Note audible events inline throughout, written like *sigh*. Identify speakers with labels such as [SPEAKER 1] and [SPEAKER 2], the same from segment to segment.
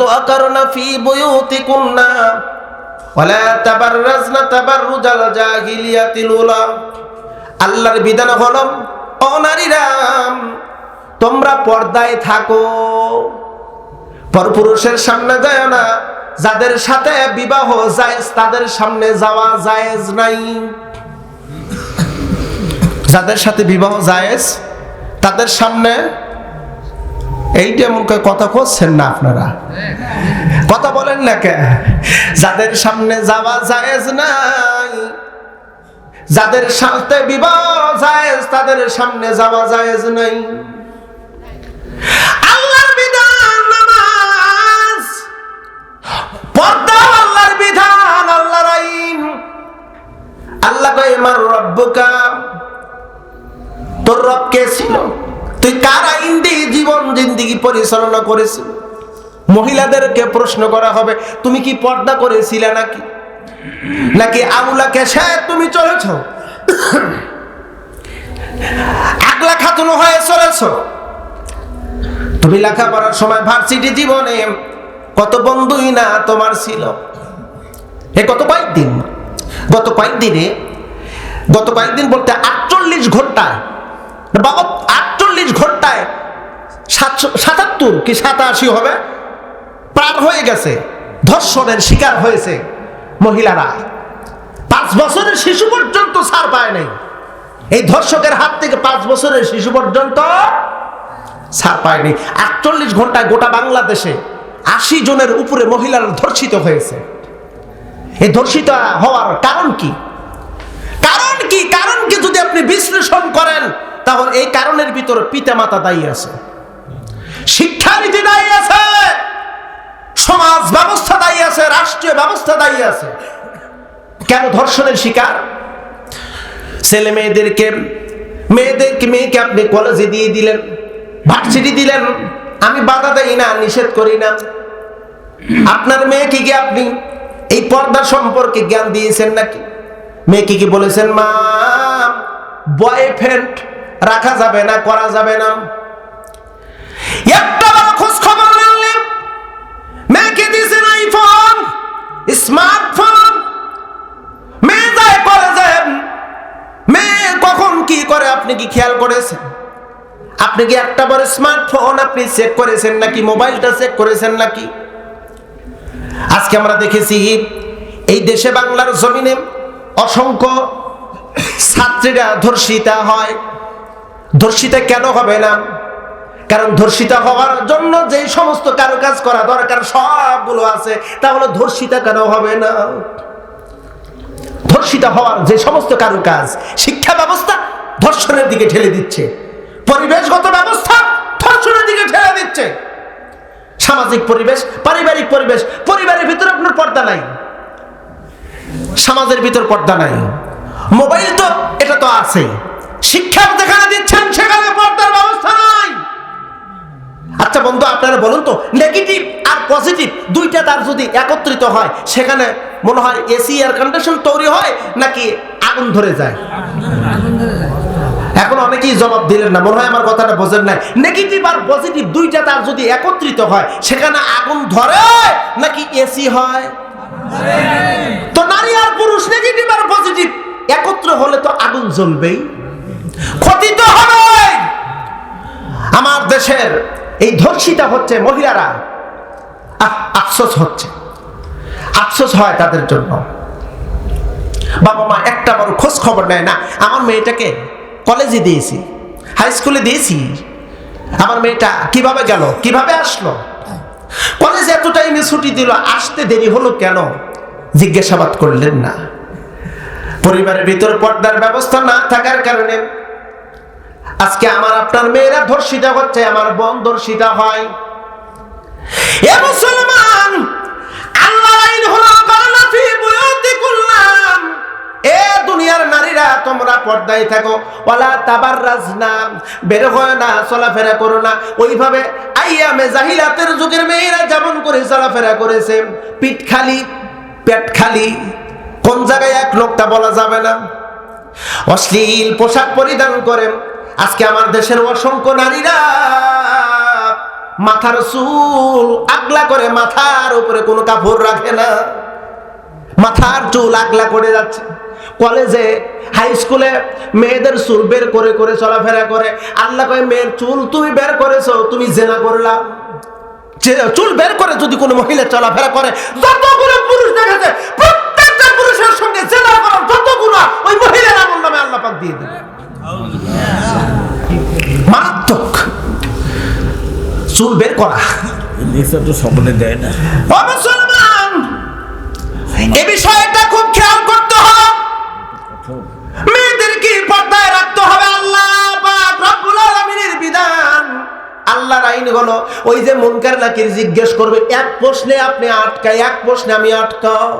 [SPEAKER 1] তো আকারনা ফি বুয়ুতিকুন্না। ওয়ালা তাবাররাজনা তাবাররুজাল জাহিলিয়াতিল উলা। আল্লাহর বিধান হলো, ও নারীরা, তোমরা পর্দায় থাকো। পরপুরুষের সামনে যায় না, যাদের সাথে বিবাহ জায়েজ, তাদের সামনে যাওয়া জায়েজ নাই। যাদের সাথে বিবাহ জায়েজ, তাদের সামনে এইটা এমন কথা করছেন না আপনারা? কথা বলেন না কে? যাদের সামনে যাওয়া জায়েজ নাই, যাদের সাথে বিবাহ জায়েজ, তাদের সামনে যাওয়া জায়েজ নাই। আল্লাহর বিধান নামাজ পর্দা আল্লাহর বিধান, আল্লাহর আইন। আল্লাহ কয় আমার রব্বুকা, তোর রব কে ছিল? তুই কার আইন দিয়ে জীবন জিন্দিগি পরিচালনা করেছিল মহিলাদেরকে প্রশ্ন করা হবে, তুমি কি পর্দা করেছিলে নাকি? নাকি আউলাকে সে তুমি চলেছ? একলা খাতুন হয়ে চলেছ? তুমি লেখাপড়ার সময় ভার্সিটি জীবনে কত বন্ধুই না তোমার ছিল? এ গত কয়েকদিন? গত কয়েকদিনে, গত কয়েকদিন বলতে আটচল্লিশ ঘন্টায় বাবা আটচল্লিশ ঘন্টায় সাতাত্তর কি সাতাশি হবে? প্রাণ হয়ে গেছে। ধর্ষণের শিকার হয়েছে মহিলারা। পাঁচ বছরের শিশু পর্যন্ত ছাড় পায় নাই। এই ধর্ষকের হাত থেকে পাঁচ বছরের শিশু পর্যন্ত ছাড় পায়নি আটচল্লিশ ঘন্টায় গোটা বাংলাদেশে আশি জনের উপরে মহিলারা ধর্ষিত হয়েছে। এই ধর্ষিত হওয়ার কারণ কি? কারণ কি? কারণ কি যদি তাহলে এই কারণের ভিতরে পিতা মাতা দায়ী আছে। শিক্ষানীতি দায়ী আছে, সমাজ ব্যবস্থা দায়ী আছে, রাষ্ট্রীয় ব্যবস্থা দায়ী আছে। কেন ধর্ষণের শিকার? ছেলে মেয়েদেরকে মেয়েদেরকে, মেয়েকে আপনি কলেজে দিয়ে দিলেন ভার্সিটি দিলেন, আমি বাধা দেই না, নিষেধ করি না। আপনার মেয়েকে কি আপনি এই পর্দা সম্পর্কে জ্ঞান দিয়েছেন নাকি? মেয়েকে কি বলেছেন, মা বয়ফ্রেন্ড রাখা যাবে না, করা যাবে না। একটা খোঁজ খবর নিলে মেয়েকে দিয়েছেন আইফোন স্মার্টফোন মেয়ে যায় কলেজে মেয়ে কখন কি করে, আপনি কি খেয়াল করেছেন? আপনি কি একটা বড় স্মার্টফোন আপনি চেক করেছেন নাকি, মোবাইলটা চেক করেছেন নাকি? আজকে আমরা দেখেছি, এই দেশে বাংলার জমিনে অসংখ্য ছাত্রীরা ধর্ষিতা হয়। ধর্ষিতা কেন হবে না? কারণ ধর্ষিতা হওয়ার জন্য যে সমস্ত কারুকাজ করা দরকার সবগুলো আছে, তাহলে ধর্ষিতা কেন হবে না? ধর্ষিতা হওয়ার যে সমস্ত কারুকাজ, শিক্ষা ব্যবস্থা ধর্ষণের দিকে ঠেলে দিচ্ছে। পরিবেশগত ব্যবস্থা ধর্ষণের দিকে ঠেলে দিচ্ছে। সামাজিক পরিবেশ, পারিবারিক পরিবেশ, পরিবারের ভিতরে আপনার পর্দা নাই। সমাজের ভিতর পর্দা নাই। মোবাইল তো, এটা তো আছে। শিক্ষা যেখানে দিচ্ছেন সেখানে পর্দার ব্যবস্থা নাই। আচ্ছা বন্ধু, আপনারা বলুন তো নেগেটিভ আর পজিটিভ দুইটা তার যদি একত্রিত হয়, সেখানে মনে হয় এসি এয়ার কন্ডিশন তৈরি হয়, নাকি আগুন ধরে যায়? এখন অনেকেই জবাব দিলেন না, মনে হয় আমার কথাটা বোঝেন নাই। নেগেটিভ আর পজিটিভ দুইটা তার যদি একত্রিত হয়, সেখানে আগুন ধরে, নাকি এসি হয়? তো নারী আর পুরুষ নেগেটিভ আর পজিটিভ একত্র হলে তো আগুন জ্বলবেই। ক্ষতি হবে। আমার দেশের এই ধর্ষিতা হচ্ছে মহিলারা। আফসোস হচ্ছে। আফসোস হয় তাদের জন্য। বাবা মা একটা বড় খোঁজ খবর নেয়, না, আমার মেয়েটাকে কলেজে দিয়েছি হাই স্কুলে দিয়েছি। আমার মেয়েটা কীভাবে গেল, কীভাবে আসলো? কলেজে এত টাইমে ছুটি দিল, আসতে দেরি হলো কেন? জিজ্ঞাসাবাদ করলেন না। পরিবারের ভিতর পর্দার ব্যবস্থা না থাকার কারণে আজকে আমার আপনার মেয়েরা ধর্ষিতা হচ্ছে, আমার বোন ধর্ষিতা হয়। এ মুসলমান হলো করোনা এ দুনিয়ার নারীরা তোমরা পর্দায় না, চলাফেরা করো না। ওইভাবে যুগের মেয়েরা যেমন করে চলাফেরা করেছে, পিঠ খালি, পেট খালি, কোন জায়গায় এক লোকটা বলা যাবে না। অশ্লীল পোশাক পরিধান করে আজকে আমার দেশের অসংখ্য নারীরা মাথার চুল আগলা করে মাথার উপরে কোনো কাপড় রাখে না। মাথার চুল আগলা করে যাচ্ছে। কলেজে হাই স্কুলে মেয়েদের চুল বের করে করে চলাফেরা করে। আল্লাহ কয়, মেয়ের চুল তুমি বের করেছ, তুমি জেনা করলা। চুল বের করে যদি কোনো মহিলা চলাফেরা করে, যতগুলো পুরুষ দেখেছে দিয়ে দেবে। মারাত্মক। চুল বের করা।
[SPEAKER 2] তো সকলে দেয় না।
[SPEAKER 1] মুসলমান! এ বিষয়টা খুব খেয়াল করতে হবে। মেয়েদেরকে পর্দায় রাখতে হবে আল্লাহ পাক রব্বুল আলামিনের বিধান। আল্লাহর আইন হলো ওই যে মুনকার নাকির জিজ্ঞেস করবে এক প্রশ্নে আপনি আটকায় এক প্রশ্নে আমি আটকাও।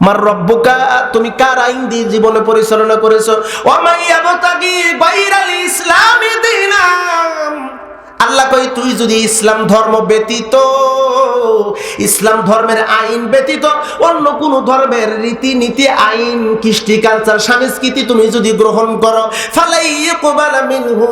[SPEAKER 1] মার রব্বুকা তুমি কার আইন দিয়ে জীবনে পরিচালনা করেছ? ওমাইয়া বতাগি বাইরাল ইসলামী দিনাম। আল্লাহ কই তুই যদি ইসলাম ধর্ম ব্যতীত, ইসলাম ধর্মের আইন ব্যতীত, অন্য কোন ধর্মের রীতিনীতি, আইন, কৃষ্টি কালচার সংস্কৃতি তুমি যদি গ্রহণ করো মিনহু,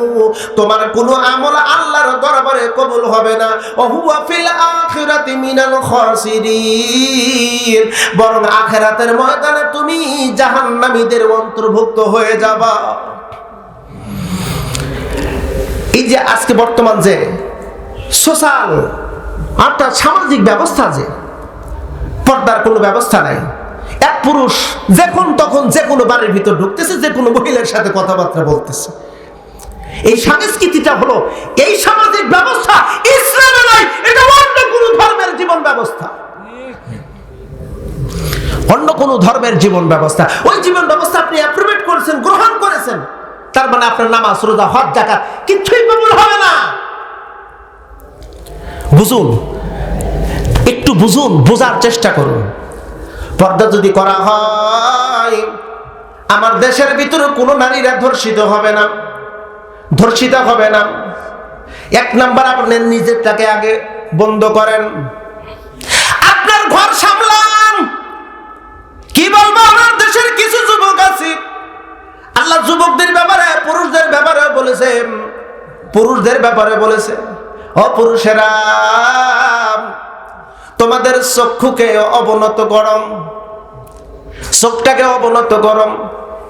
[SPEAKER 1] তোমার কোনো আমল আল্লাহর দরবারে কবুল হবে না। ওহুয়া ফিল আখিরাতি মিনাল খাসিরিন, বরং আখিরাতের ময়দানে তুমি জাহান্নামীদের অন্তর্ভুক্ত হয়ে যাবা। এই যে আজকে বর্তমান যে সোশ্যাল অর্থাৎ সামাজিক ব্যবস্থা যে, পর্দার কোনো ব্যবস্থা নাই। এক পুরুষ যখন তখন যে কোনো বাড়ির ভিতর ঢুকতেছে, যে কোনো মহিলার সাথে কথাবার্তা বলতেছে। এই সংস্কৃতিটা হলো, এই সামাজিক ব্যবস্থা ইসলামে নাই, এটা অন্য কোনো ধর্মের জীবন ব্যবস্থা। অন্য কোনো ধর্মের জীবন ব্যবস্থা। ওই জীবন ব্যবস্থা আপনি অ্যাপ্রুভেট করেছেন, গ্রহণ করেছেন। তার মানে আপনার নামাজ, রোজা, হজ জাকাত কিছুই কবুল হবে না। বুঝুন, একটু বুঝুন, বোঝার চেষ্টা করুন। পর্দা যদি করা হয়, আমার দেশের ভিতরে কোনো নারীরা ধর্ষিত হবে না, ধর্ষিত হবে না। এক নাম্বার, আপনি নিজেরটাকে আগে বন্ধ করেন। আপনার ঘর সামলান। কি বলব, আমার দেশের কিছু যুবক আছে। আল্লাহ যুবকদের ব্যাপারে, পুরুষদের ব্যাপারে বলেছে, পুরুষদের ব্যাপারে বলেছে, ও পুরুষেরা, তোমাদের চক্ষুকে অবনত গরম, চোখটাকে অবনত গরম,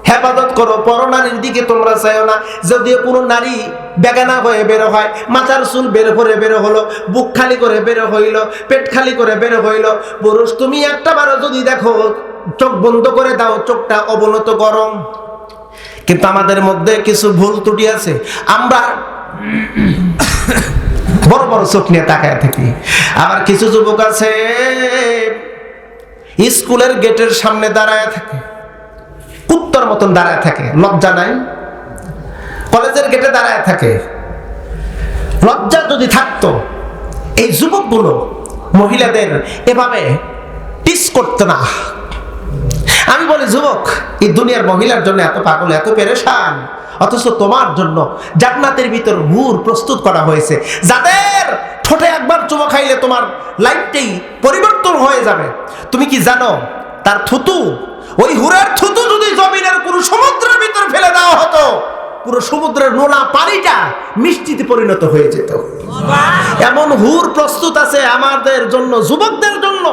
[SPEAKER 1] হেফাজত করো, পর নারীর দিকে তোমরা চাইও না। যদিও কোনো নারী বেগানা হয়ে বের হয়, মাথার চুল বের করে বের হলো, বুক খালি করে বের হইল, পেট খালি করে বের হইল, পুরুষ তুমি একটা বারো যদি দেখো, চোখ বন্ধ করে দাও, চোখটা অবনত গরম। কিন্তু আমাদের মধ্যে কিছু ভুল ত্রুটি আছে। আমরা বড় বড় চোখ নিয়ে তাকায় থাকি। আবার কিছু যুবক আছে, স্কুলের গেটের সামনে দাঁড়ায় থাকে, কুত্তর মতন দাঁড়ায় থাকে, লজ্জা নাই? কলেজের গেটে দাঁড়ায় থাকে। লজ্জা যদি থাকতো, এই যুবকগুলো মহিলাদের এভাবে টিস করতো না। আমি বলি যুবক এই দুনিয়ার মহিলার জন্য এত পাগল এত পেরেশান। অথচ তোমার জন্য জান্নাতের ভিতর হুর প্রস্তুত করা হয়েছে। যাদের ঠোঁটে একবার চুমো খাইলে তোমার লাইফটাই পরিবর্তন হয়ে যাবে। তুমি কি জানো তার থুতু ওই হুরের থুতু যদি জমিনের কোনো সমুদ্রের ভিতর ফেলে দেওয়া হতো পুরো সমুদ্রের নোনা পানিটা মিষ্টিতে পরিণত হয়ে যেত। এমন হুর প্রস্তুত আছে আমাদের জন্য যুবকদের জন্য।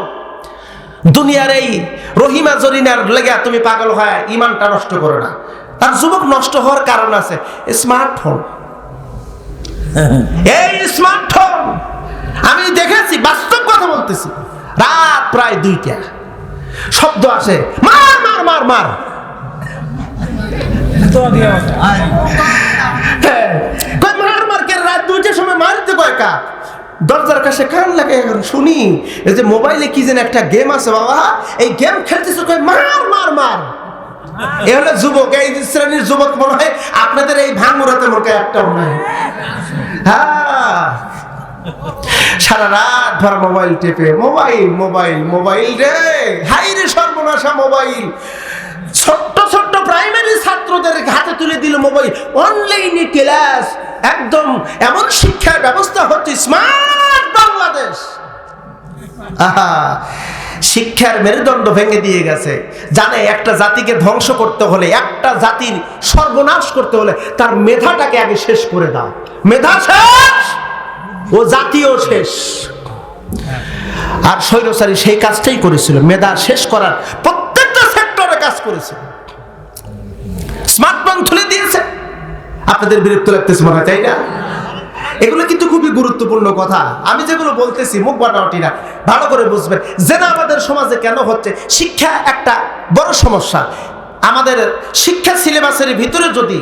[SPEAKER 1] দুনিয়ার এই রহিমা জরিনার লেগে তুমি পাগল হয় ইমানটা নষ্ট করো না। তার যুবক নষ্ট হওয়ার কারণ আছে স্মার্টফোন *laughs* এই স্মার্টফোন আমি দেখেছি বাস্তব কথা বলতেছি। রাত প্রায় দুইটা। শব্দ আসে মার মার মার মার। হ্যাঁ, মার মার কে রাত দুইটার সময় মারতে কয় দরজার কাছে কান লাগে শুনি, এই যে মোবাইলে কি যেন একটা গেম আছে বাবা, এই গেম খেলতেছে কয়, মার মার মার। এ হলো যুবক, এই শ্রেণির যুবক মনে হয় আপনাদের এই ভাঙুরাতে মোটে একটাও নাই হ্যাঁ। সারা রাত ভর মোবাইল টেপে, মোবাইল মোবাইল মোবাইল রে, হাই রে সর্বনাশা মোবাইল। ছোট্ট প্রাইমারি ছাত্রদের হাতে তুলে দিল মোবাইল। অনলাইনে ক্লাস একদম এমন শিক্ষার ব্যবস্থা হচ্ছে স্মার্ট বাংলাদেশ। শিক্ষার মেরুদণ্ড ভেঙে দিয়ে গেছে। জানে একটা জাতিকে ধ্বংস করতে হলে, একটা জাতির সর্বনাশ করতে হলে তার মেধাটাকে আগে শেষ করে দাও। মেধা শেষ, ও জাতীয় শেষ। আর স্বৈরচারী সেই কাজটাই করেছিল, মেধা শেষ করার প্রত্যেকটা সেক্টরে কাজ করেছিল। স্মার্টফোন তুলে দিয়েছে। আপনাদের বিরক্ত লাগতেছে মনে তাই না? এগুলো কিন্তু খুবই গুরুত্বপূর্ণ কথা। আমি যেগুলো বলতেছি, মুখ বাটাবাটি না। ভালো করে বুঝবেন। যে না আমাদের সমাজে কেন হচ্ছে, শিক্ষা একটা বড় সমস্যা। আমাদের শিক্ষা সিলেবাসের ভিতরে যদি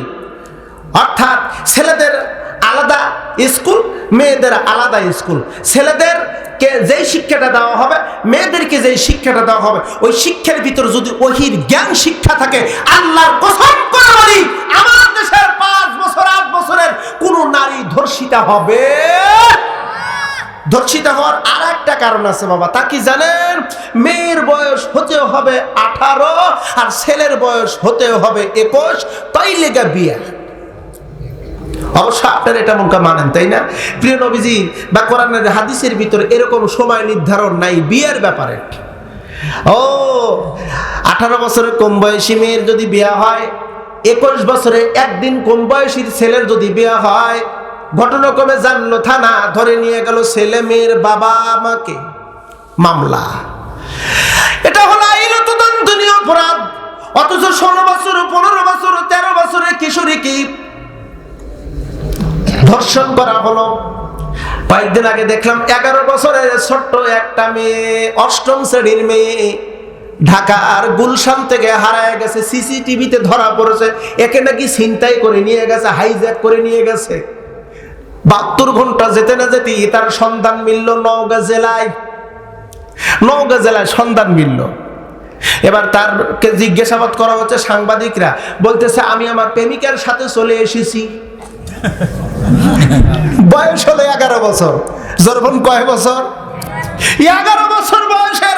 [SPEAKER 1] অর্থাৎ ছেলেদের আলাদা স্কুল, মেয়েদের আলাদা স্কুল। ছেলেদের কে যেই শিক্ষাটা দেওয়া হবে, মেয়েদেরকে যেই শিক্ষাটা দেওয়া হবে, ওই শিক্ষার ভিতর যদি ওহির জ্ঞান শিক্ষা থাকে, আল্লাহর কসম করে বলি, আমার দেশের পাঁচ বছর, আট বছরের কোন নারী ধর্ষিতা হবে? ধর্ষিতা হওয়ার আর একটা কারণ আছে বাবা, তা কি জানেন? মেয়ের বয়স হতে হবে আঠারো, আর ছেলের বয়স হতে হবে একুশ, তাই লেগা বিয়া। অবশ্য আপনার এটা মনকা মানেন, তাই না? প্রিয় নবীজি, বা কোরআনের হাদিসের ভিতরে এরকম সময় নির্ধারণ নাই, বিয়ের ব্যাপারে। ও, আঠারো বছরের কম বয়সী মেয়ের যদি বিয়া হয়, একুশ বছরে একদিন কম বয়সীর ছেলের যদি বিয়া হয়, ঘটনাক্রমে জানলো, থানা ধরে নিয়ে গেল ছেলে মেয়ের বাবা মাকে। মামলা। এটা হলো আইনত দণ্ডনীয় অপরাধ। অথচ ষোলো বছর, পনেরো বছর, তেরো বছরের কিশোরীকে ধর্ষণ করা হলো। কয়েকদিন আগে দেখলাম এগারো বছরের ছোট্ট একটা মেয়ে, অষ্টম শ্রেণির মেয়ে, ঢাকার গুলশান থেকে হারায় গেছে, সিসিটিভিতে ধরা পড়েছে, একে নাকি ছিনতাই করে নিয়ে গেছে হাইজ্যাক করে নিয়ে গেছে। বাহাত্তর ঘণ্টা যেতে না যেতেই তার সন্ধান মিলল নওগাঁ জেলায়। নওগাঁ জেলায় সন্ধান মিলল। এবার তারকে জিজ্ঞাসাবাদ করা হচ্ছে সাংবাদিকরা, বলতেছে, আমি আমার প্রেমিকার সাথে চলে এসেছি। *laughs* বয়স হলো এগারো বছর। যখন কয় বছর? এগারো বছর বয়সের